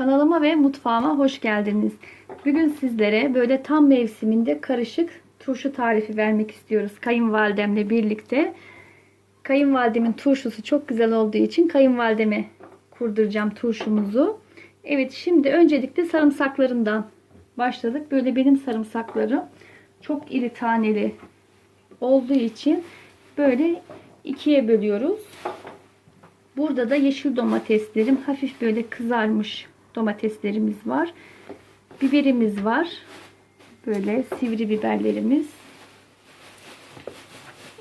Kanalıma ve mutfağıma hoş geldiniz. Bugün sizlere böyle tam mevsiminde karışık turşu tarifi vermek istiyoruz kayınvalidemle birlikte. Kayınvalidemin turşusu çok güzel olduğu için kayınvalideme kurduracağım turşumuzu. Evet şimdi öncelikle sarımsaklarından başladık. Böyle benim sarımsaklarım çok iri taneli olduğu için böyle ikiye bölüyoruz. Burada da yeşil domateslerim hafif böyle kızarmış domateslerimiz var. Biberimiz var. Böyle sivri biberlerimiz.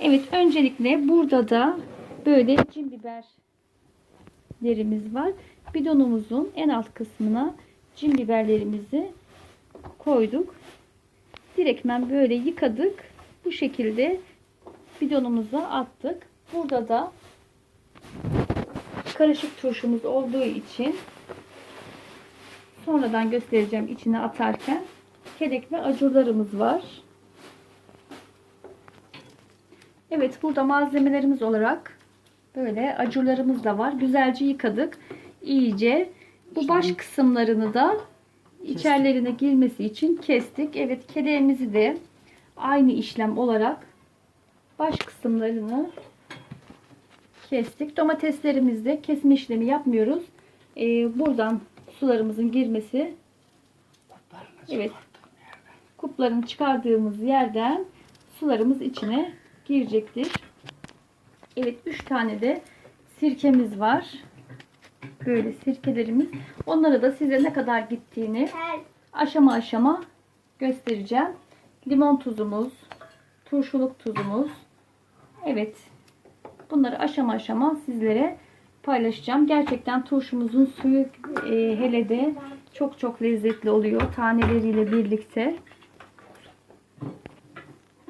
Evet öncelikle burada da böyle cin biberlerimiz var. Bidonumuzun en alt kısmına cin biberlerimizi koyduk. Direktmen böyle yıkadık. Bu şekilde bidonumuza attık. Burada da karışık turşumuz olduğu için sonradan göstereceğim içine atarken kedek ve acurlarımız var. Evet burada malzemelerimiz olarak böyle acurlarımız da var. Güzelce yıkadık. iyice. Bu baş kısımlarını da içerilerine girmesi için kestik. Evet kedeğimizi de aynı işlem olarak baş kısımlarını kestik. Domateslerimizde kesme işlemi yapmıyoruz. Ee, buradan sularımızın girmesi evet kuplarını çıkardığımız yerden sularımız içine girecektir. Evet 3 tane de sirkemiz var. Böyle sirkelerimiz. Onları da size ne kadar gittiğini aşama aşama göstereceğim. Limon tuzumuz, turşuluk tuzumuz. Evet Bunları aşama aşama sizlere paylaşacağım. Gerçekten turşumuzun suyu e, hele de çok çok lezzetli oluyor taneleriyle birlikte.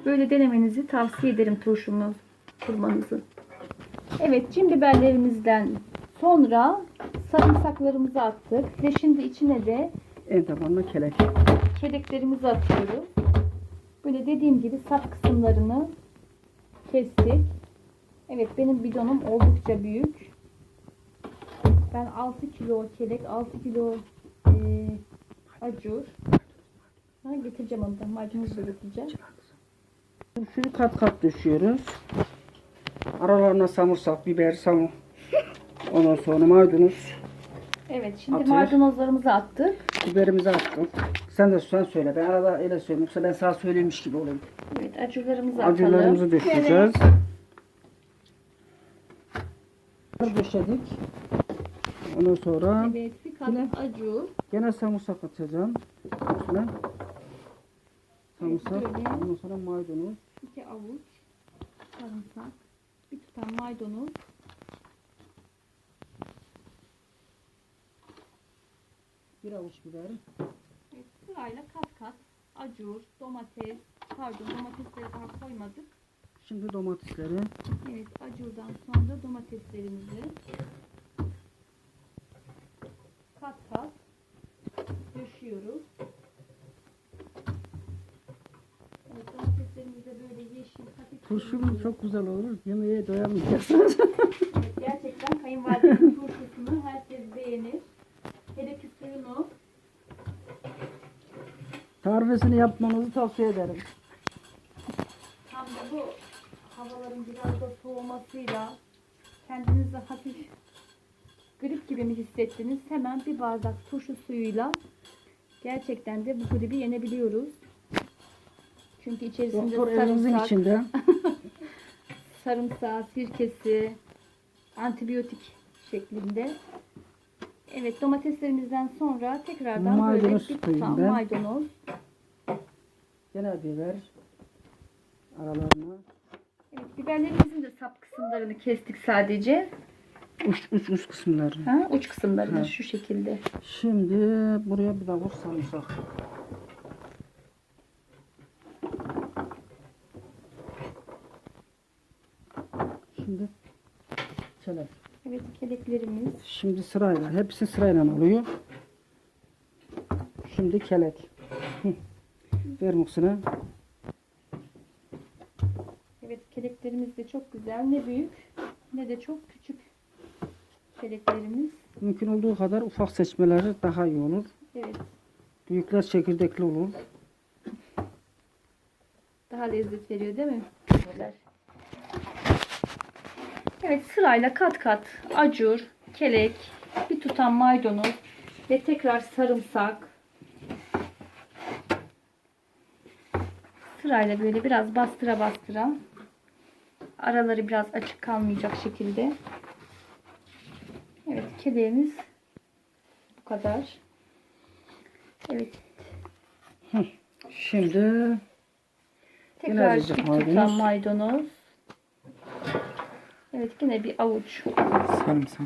Böyle denemenizi tavsiye ederim turşumu kurmanızı. Evet cin biberlerimizden sonra sarımsaklarımızı attık ve şimdi içine de En tabanına kelek. kedeklerimizi atıyoruz. Böyle dediğim gibi sap kısımlarını kestik. Evet benim bidonum oldukça büyük. Ben 6 kilo kelek, 6 kilo e, acur. Ha, getireceğim onu da. Maydanozu da getireceğim. Suyu kat kat düşüyoruz. Aralarına samırsak, biber, samur. Ondan sonra maydanoz, Evet şimdi Atıyoruz. maydanozlarımızı attık. biberimizi attık. Sen de sen söyle. Ben arada öyle söyleyeyim. Yoksa ben sana söylemiş gibi olayım. Evet acurlarımızı atalım. Acılarımızı döşeceğiz. Döşedik. Ondan sonra Evet bir kat Yine- acur. gene samırsak atacağım. Üstüne. Samırsak. Böyle. Ondan sonra maydanoz. iki avuç sarımsak. Bir tutam maydanoz. Bir avuç biber. Evet, sırayla kat kat acur, domates, pardon domatesleri daha koymadık. Şimdi domatesleri. Evet acurdan sonra domateslerimizi kat kat döşüyoruz. Evet domateslerimiz de böyle yeşil hafif Turşum çok güzel olur. Yemeğe doyamayacaksınız. Evet, gerçekten kayınvalidemin turşusunu herkes beğenir. Hele ki suyunu Tarifesini yapmanızı tavsiye ederim. Tam da bu havaların biraz da soğumasıyla kendinizi hafif grip gibi mi hissettiniz? Hemen bir bardak turşu suyuyla gerçekten de bu gribi yenebiliyoruz. Çünkü içerisinde Doktor sarımsak, içinde. sarımsağı, sirkesi, antibiyotik şeklinde. Evet domateslerimizden sonra tekrardan Maydanoz böyle bir tutam maydanoz. Gene biber. Aralarına. Evet, biberlerimizin de sap kısımlarını kestik sadece. Uç, uç, uç kısımları. Ha, uç kısımlarını Ha. şu şekilde. Şimdi buraya bir avuç sarımsak. Şimdi kelek. Evet keleklerimiz. Şimdi sırayla. Hepsi sırayla oluyor. Şimdi kelek. Hı. Ver muksuna. Evet keleklerimiz de çok güzel. Ne büyük ne de çok küçük keleklerimiz. Mümkün olduğu kadar ufak seçmeleri daha iyi olur. Evet. Büyükler çekirdekli olur. Daha lezzet veriyor değil mi? Güzel. Evet sırayla kat kat acur, kelek, bir tutam maydanoz ve tekrar sarımsak. Sırayla böyle biraz bastıra bastıra araları biraz açık kalmayacak şekilde. Keleğimiz bu kadar. Evet Şimdi Tekrar bir tutam maydanoz. Evet yine bir avuç sarımsak.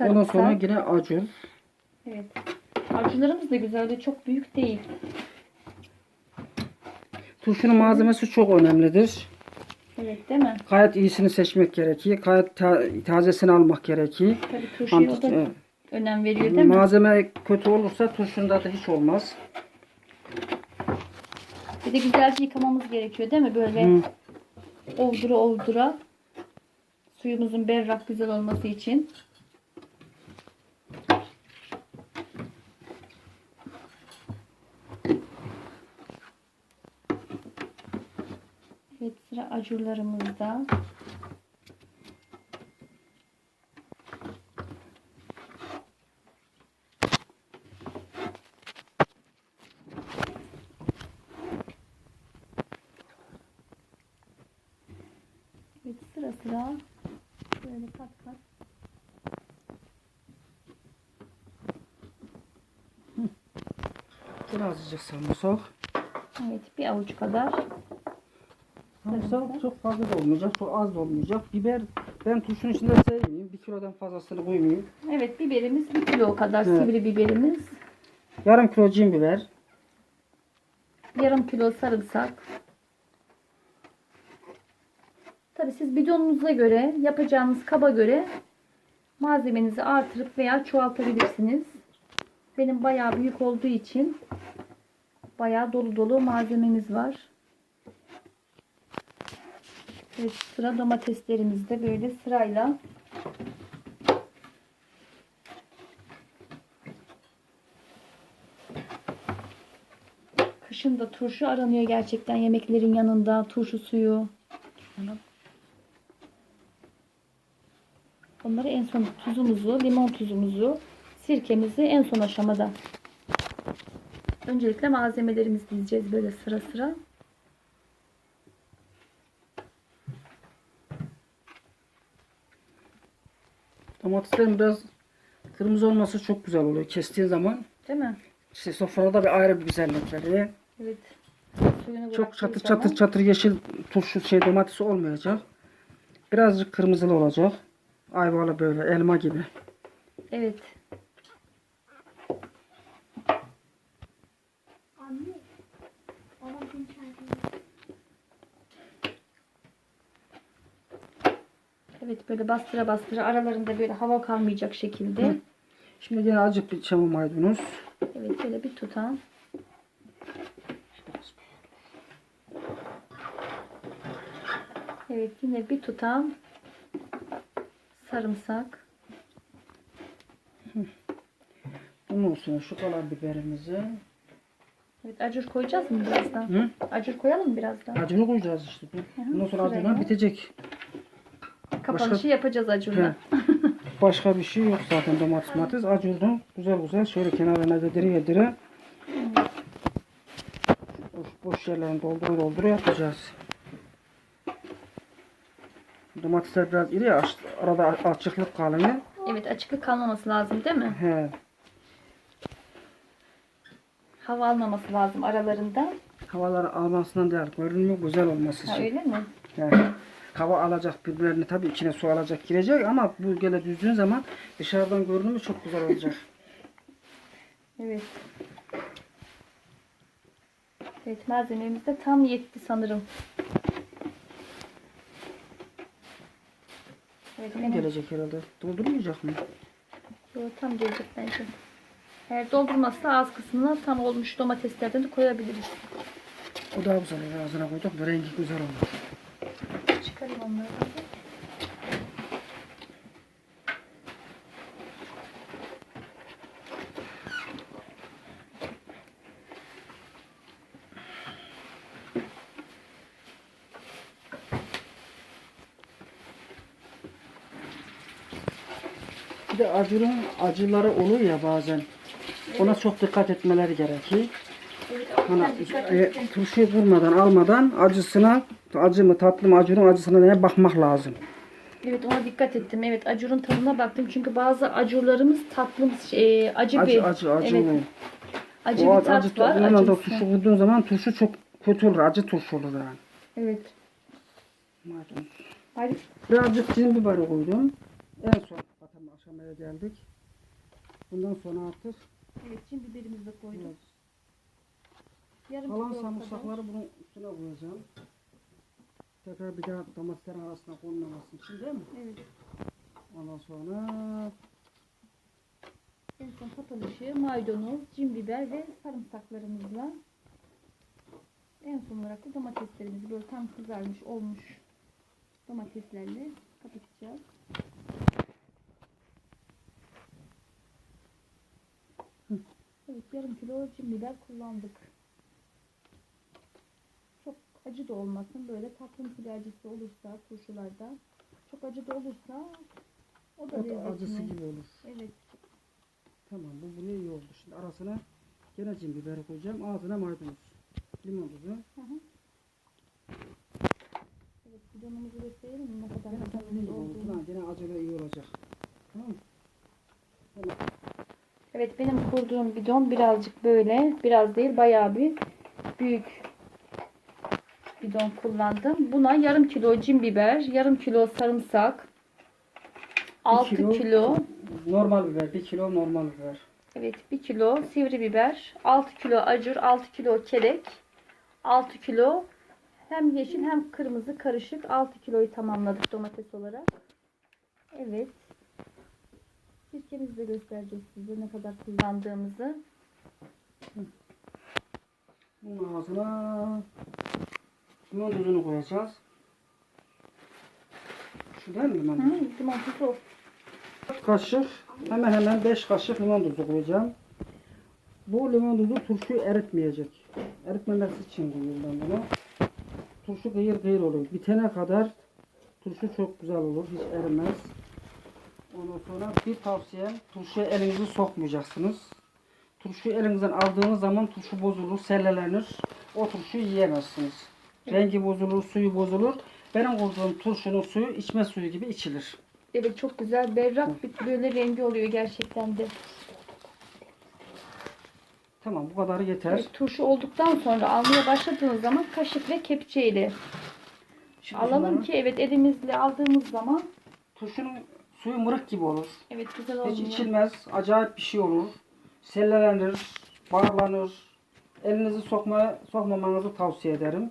Ondan sarımsak. sonra yine acur. Evet. Acılarımız da güzel de çok büyük değil. Turşunun malzemesi çok önemlidir. Evet değil mi? Gayet iyisini seçmek gerekiyor. Gayet ta- tazesini almak gerekiyor. Tabii turşuya o da önem veriyor değil mi? Malzeme kötü olursa turşunda da hiç olmaz. Bir de güzelce yıkamamız gerekiyor değil mi? Böyle Hı. oldura oldura suyumuzun berrak güzel olması için. Evet sıra acurlarımızda. Evet sıra sıra böyle kat kat. Yine azıcık sarımsak. Evet bir avuç kadar. Sarımsak çok fazla da olmayacak, çok az da olmayacak. Biber ben turşunun içinde sevmiyorum. Bir kilodan fazlasını koymayayım. Evet biberimiz bir kilo kadar Evet. sivri biberimiz. Yarım kilo cin biber. Yarım kilo sarımsak. Tabi siz bidonunuza göre, yapacağınız kaba göre malzemenizi artırıp veya çoğaltabilirsiniz. Benim bayağı büyük olduğu için bayağı dolu dolu malzememiz var. Evet, sıra domateslerimizde böyle sırayla Kışın da turşu aranıyor gerçekten yemeklerin yanında. Turşu suyu. Onları en son tuzumuzu, limon tuzumuzu, sirkemizi en son aşamada. Öncelikle malzemelerimizi dizeceğiz böyle sıra sıra. Domateslerin biraz kırmızı olması çok güzel oluyor. Kestiğin zaman Değil mi? işte sofrada bir ayrı bir güzellik veriyor. Evet. Suyunu Çok çatır zaman- çatır çatır yeşil turşu şey domatesi olmayacak. Birazcık kırmızılı olacak. Ayvalı böyle elma gibi. Evet. Evet böyle bastıra bastıra aralarında böyle hava kalmayacak şekilde. Hı. Şimdi yine azıcık bir çamur maydanoz. Evet böyle bir tutam. Evet yine bir tutam sarımsak. Bunun üstüne şu kalan biberimizi. Evet acur koyacağız mı birazdan? Hı? Acur koyalım mı birazdan? Acını koyacağız işte. Bundan sonra acından bitecek. Kapanışı başka- yapacağız acurla. He. Başka bir şey yok zaten domates domates. Acurdan güzel güzel şöyle kenarına yedire yedire. Boş, boş yerlerini doldura doldura yapacağız. Domatesler biraz iri ya arada açıklık kalıyor. Evet açıklık kalmaması lazım değil mi? He. Hava almaması lazım aralarında. Havaları almasından değil, görünümü güzel olması Ha, için. öyle mi? Yani hava alacak birbirlerini tabii içine su alacak girecek ama bu gele düzdüğün zaman dışarıdan görünümü çok güzel olacak. Evet. Evet malzememiz de tam yetti sanırım. Evet, Tam benim- gelecek herhalde. Doldurmayacak mı? Yo, tam gelecek bence. Eğer doldurmazsa ağız kısmına tam olmuş domateslerden de koyabiliriz. O daha güzel olur. Ağzına koyduk rengi güzel olur koyayım onları. Bir de acının acıları olur ya bazen. Evet. Ona çok dikkat etmeleri gerekir. Evet, Bana, e, turşuyu kırmadan almadan acısına acı mı tatlı mı acının acısına diye bakmak lazım. Evet ona dikkat ettim. Evet acurun tadına baktım. Çünkü bazı acurlarımız tatlı e, acı, Acı bir acı acı. evet, acı o bir tat acı var. tadına da turşu koyduğun zaman turşu çok kötü olur. Acı turşu olur yani. Evet. Hadi. Birazcık cin biberi koydum. En son zaten aşamaya geldik. Bundan sonra artık Evet şimdi biberimizi de koyduk. biraz Yarım kalan sarımsakları bunun üstüne koyacağım. Tekrar bir daha domateslerin arasına konmaması için değil mi? Evet. Ondan sonra En son kapanışı maydanoz, cin biber ve sarımsaklarımızla en son olarak da domateslerimizi böyle tam kızarmış olmuş domateslerle kapatacağız. Evet yarım kilo cin biber kullandık. Acı da olmasın. Böyle tatlımsı acısı olursa turşularda. Çok acı da olursa o da o da acısı gibi olur. Evet. Tamam bu buraya iyi oldu. Şimdi arasına gene cin biberi koyacağım. Ağzına maydanoz. Limon tuzu. Hı hı. Evet, bidonumuzu gösterelim? Ne kadar iyi oldu. Gene acı ve iyi olacak. Tamam mı? Evet, benim kurduğum bidon birazcık böyle, biraz değil bayağı bir büyük bidon kullandım. Buna yarım kilo cin biber, yarım kilo sarımsak, 6 kilo- kilo, Normal biber. Bir kilo normal biber. evet 1 kilo sivri biber, 6 kilo acur, 6 kilo kelek, 6 kilo hem yeşil hem kırmızı karışık 6 kiloyu tamamladık domates olarak. Evet. Sirkemizi de göstereceğiz size ne kadar kullandığımızı. Bunun ağzına limon tuzunu koyacağız. Şu değil mi limon Hı, limon tuzu. 4 kaşık hemen hemen 5 kaşık limon tuzu koyacağım. Bu limon tuzu turşuyu eritmeyecek. Eritmemesi için koyuyorum ben bunu. Turşu kıyır kıyır olur. Bitene kadar turşu çok güzel olur. Hiç erimez. Ondan sonra bir tavsiyem turşuya elinizi sokmayacaksınız. Turşuyu elinizden aldığınız zaman turşu bozulur, sellelenir. O turşuyu yiyemezsiniz. Rengi bozulur, suyu bozulur. Benim koyduğum turşunun suyu içme suyu gibi içilir. Evet çok güzel berrak bir böyle rengi oluyor gerçekten de. Tamam bu kadarı yeter. Evet, turşu olduktan sonra almaya başladığınız zaman kaşık ve kepçeyle Şimdi alalım ki evet elimizle aldığımız zaman Turşunun suyu mırık gibi olur. evet güzel Hiç olmuyor. içilmez. Acayip bir şey olur. Sellelenir, bağlanır. Elinizi sokmaya, sokmamanızı tavsiye ederim.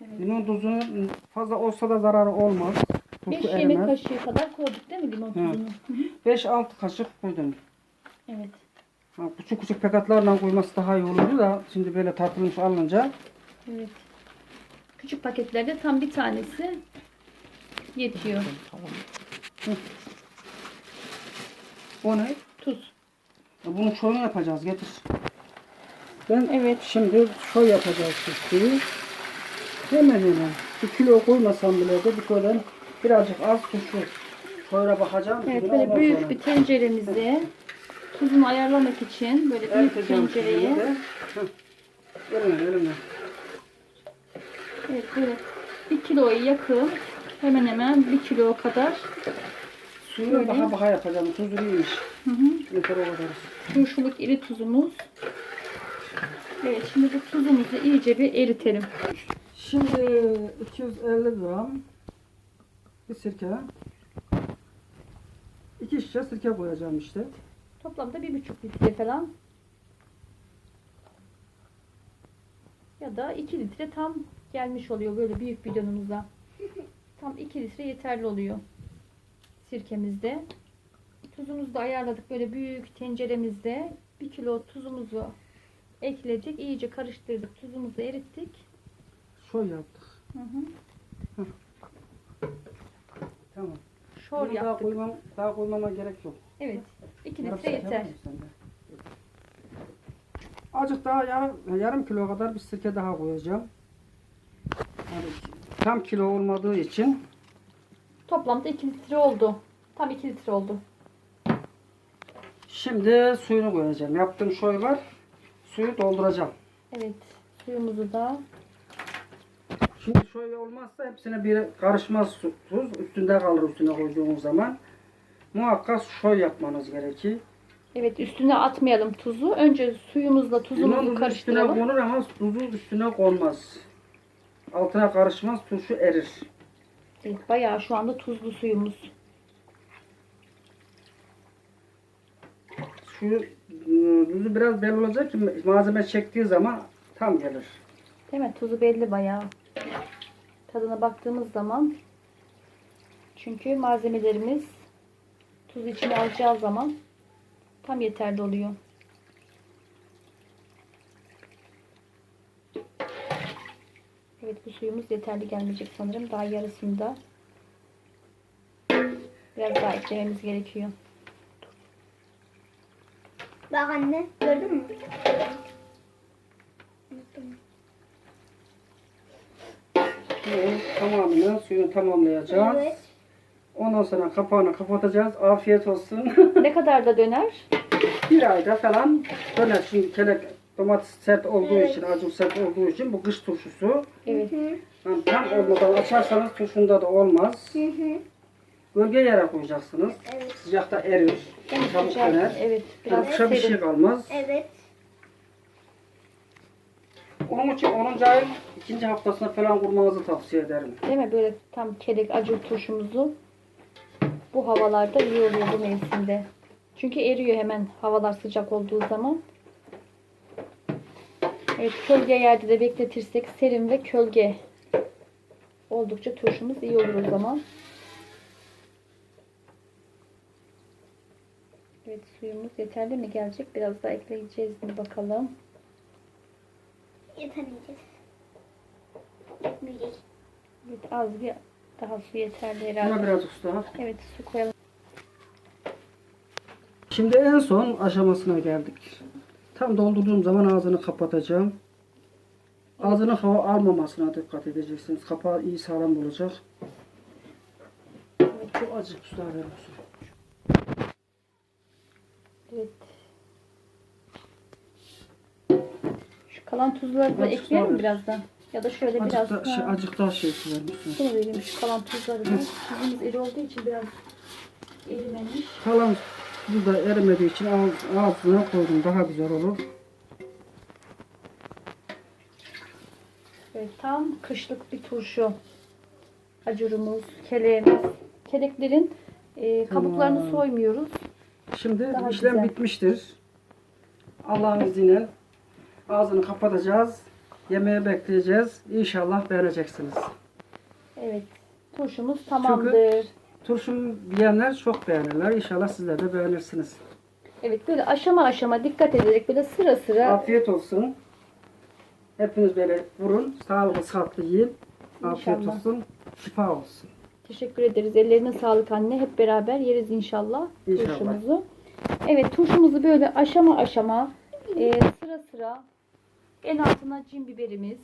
Evet. Limon tuzunun fazla olsa da zararı olmaz. 5 Turşu yemek erimez. kaşığı kadar koyduk değil mi limon Hı. tuzunu? 5-6 kaşık koydum. Evet. Ha, küçük küçük paketlerle koyması daha iyi olurdu da şimdi böyle tartılmış alınca Evet. Küçük paketlerde tam bir tanesi yetiyor. o ne? Tuz. Bunu çoğunu yapacağız getir. Ben Evet. şimdi şöyle yapacağız turşuyu. Hemen hemen bir kilo koymasam bile de bir kilodan birazcık az turşu. Şöyle bakacağım. Evet böyle büyük sonra bir tenceremize tuzunu ayarlamak için böyle büyük eriteceğim tencereye. Elimle elimle. evet böyle bir kiloya yakın hemen hemen bir kilo kadar Suyunu baka baka yapacağım. Tuzu iyiymiş. hı hı, Yeter o kadar. turşuluk iri tuzumuz. Evet şimdi bu tuzumuzu iyice bir eritelim. Şimdi 250 gram bir sirke. iki şişe sirke koyacağım işte. Toplamda bir buçuk litre falan. Ya da 2 litre tam gelmiş oluyor böyle büyük bidonumuza. Tam 2 litre yeterli oluyor sirkemizde. Tuzumuzu da ayarladık böyle büyük tenceremizde. 1 kilo tuzumuzu ekledik. iyice karıştırdık. Tuzumuzu erittik. Şöyle yaptık. Hı hı. Tamam. Şor Bunu daha yaptık. koymam, daha koymama gerek yok. Evet. 2 Yarım litre yeter. sende? Azıcık daha yarım, yarım kilo kadar bir sirke daha koyacağım. Yani tam kilo olmadığı için Toplamda 2 litre oldu. Tam 2 litre oldu. Şimdi suyunu koyacağım. Yaptığım şoy var. Suyu dolduracağım. Evet. Suyumuzu da Şimdi şöyle olmazsa hepsine bir karışmaz tuz. Üstünde kalır üstüne koyduğunuz zaman. Muhakkak şöyle yapmanız gerekir. Evet üstüne atmayalım tuzu. Önce suyumuzla Limon tuzumuzu tuzu üstüne karıştıralım. konur ama tuzu üstüne konmaz. Altına karışmaz, turşu erir. Evet, bayağı şu anda tuzlu suyumuz. Şu ıı, tuzu biraz belli olacak ki malzeme çektiği zaman tam gelir. Değil mi? Tuzu belli bayağı. Tadına baktığımız zaman çünkü malzemelerimiz tuzu içine alacağı zaman tam yeterli oluyor. Evet bu suyumuz yeterli gelmeyecek sanırım. Daha yarısında biraz daha eklememiz gerekiyor. Bak anne gördün mü? Şimdi tamamını suyunu tamamlayacağız. Evet. Ondan sonra kapağını kapatacağız. Afiyet olsun. Ne kadar da döner? bir ayda falan döner. Şimdi kelek domates sert olduğu Evet. için, acı sert olduğu için bu kış turşusu. Evet. Hı Yani tam olmadan açarsanız turşunda da olmaz. hı. hı. Gölge yere koyacaksınız. Evet. Sıcakta erir. En Çabuk sıcak. döner. Evet. Yani Biraz kışa bir şey kalmaz. Evet. Onun için 10. ayın ikinci haftasına falan kurmanızı tavsiye ederim. Değil mi? Böyle tam kelek acı turşumuzu bu havalarda iyi oluyor bu mevsimde. Çünkü eriyor hemen havalar sıcak olduğu zaman. Evet kölge yerde de bekletirsek serin ve kölge oldukça turşumuz iyi olur o zaman. Evet suyumuz yeterli mi gelecek? Biraz daha ekleyeceğiz mi bakalım. Yetemeyeceğiz. Yetmeyecek. Evet az bir daha su yeterli Buna herhalde. birazcık su daha. Evet su koyalım. Şimdi en son aşamasına geldik. Tam doldurduğum zaman ağzını kapatacağım. Ağzını hava almamasına dikkat edeceksiniz. Kapağı iyi sağlam olacak. Evet. Çok azıcık su daha misin? Evet. Şu kalan tuzları da ekleyelim birazdan. Ya da şöyle biraz Azıcık, da, şey, azıcık daha şey misin? şunu vereyim şu kalan tuzları da. Tuzumuz iri olduğu için biraz erimemiş. Kalan su da erimediği için ağz, ağzına koydum. Daha güzel olur. Evet, tam kışlık bir turşu. Acurumuz, keleğimiz. Keleklerin e, kabuklarını Tamam. soymuyoruz. Şimdi Daha işlem güzel. bitmiştir. Allah'ın izniyle ağzını kapatacağız. Yemeğe bekleyeceğiz. İnşallah beğeneceksiniz. Evet. Turşumuz tamamdır. Turşumu yiyenler çok beğenirler. İnşallah sizler de beğenirsiniz. Evet böyle aşama aşama dikkat ederek böyle sıra sıra Afiyet olsun. Hepiniz böyle vurun. Sağlıklı sağlıklı yiyin. Afiyet İnşallah. olsun. Şifa olsun. Teşekkür ederiz. Ellerine sağlık anne. Hep beraber yeriz inşallah, İnşallah. turşumuzu. Evet turşumuzu böyle aşama aşama e, sıra sıra en altına cin biberimiz,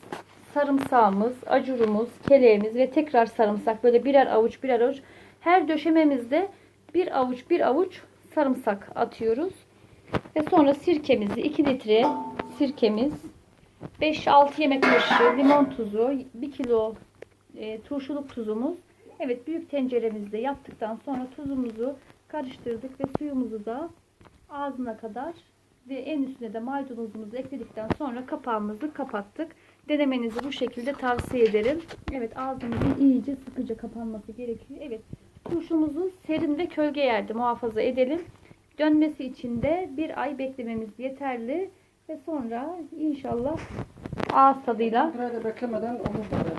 sarımsağımız, acurumuz, keleğimiz ve tekrar sarımsak. Böyle birer avuç birer avuç. Her döşememizde bir avuç bir avuç sarımsak atıyoruz. Ve sonra sirkemizi 2 litre sirkemiz 5-6 yemek kaşığı limon tuzu 1 kilo e, turşuluk tuzumuz. Evet büyük tenceremizde yaptıktan sonra tuzumuzu karıştırdık ve suyumuzu da ağzına kadar ve en üstüne de maydanozumuzu ekledikten sonra kapağımızı kapattık. Denemenizi bu şekilde tavsiye ederim. Evet ağzımızın iyice sıkıca kapanması gerekiyor. Evet turşumuzu serin ve kölge yerde muhafaza edelim. Dönmesi için de bir ay beklememiz yeterli ve sonra inşallah ağız tadıyla da beklemeden olur.